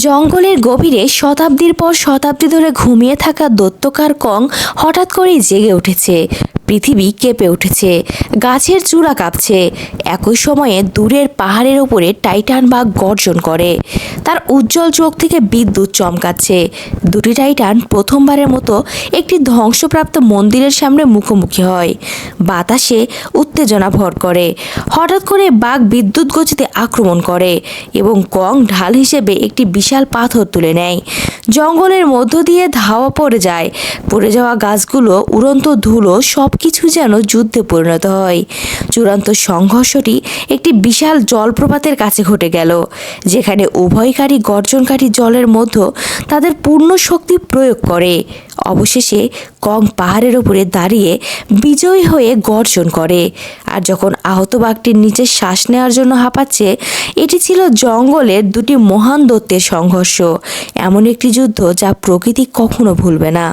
জঙ্গলের গভীরে শতাব্দীর পর শতাব্দী ধরে ঘুমিয়ে থাকা দত্তকার কং হঠাৎ করেই জেগে উঠেছে। পৃথিবী কেঁপে উঠেছে। গাছের চূড়া কাঁপছে। একই সময়ে দূরের পাহাড়ের ওপরে টাইটান বাঘ গর্জন করে। তার উজ্জ্বল চোখ থেকে বিদ্যুৎ চমকাচ্ছে। দুটি টাইটান প্রথমবারের মতো একটি ধ্বংসপ্রাপ্ত মন্দিরের সামনে মুখোমুখি হয়। বাতাসে উত্তেজনা ভর করে। হঠাৎ করে বাঘ বিদ্যুৎ গতিতে আক্রমণ করে এবং কং ঢাল হিসেবে একটি বিশাল পাথর তুলে নেয়। জঙ্গলের মধ্য দিয়ে ধাওয়া পড়ে যায়। পড়ে যাওয়া গাছগুলো উড়ন্ত ধুলো সব কিছু যেন যুদ্ধে পরিণত হয়। চূড়ান্ত সংঘর্ষটি একটি বিশাল জলপ্রপাতের কাছে ঘটে গেল, যেখানে উভয়কারী গর্জনকারী জলের মধ্যে তাদের পূর্ণ শক্তি প্রয়োগ করে। অবশেষে কং পাহাড়ের উপরে দাঁড়িয়ে বিজয়ী হয়ে গর্জন করে, আর যখন আহত বাঘটির নিচে শ্বাস নেওয়ার জন্য হাঁপাচ্ছে, এটি ছিল জঙ্গলের দুটি মহান দত্তের সংঘর্ষ। এমন একটি যুদ্ধ যা প্রকৃতি কখনো ভুলবে না।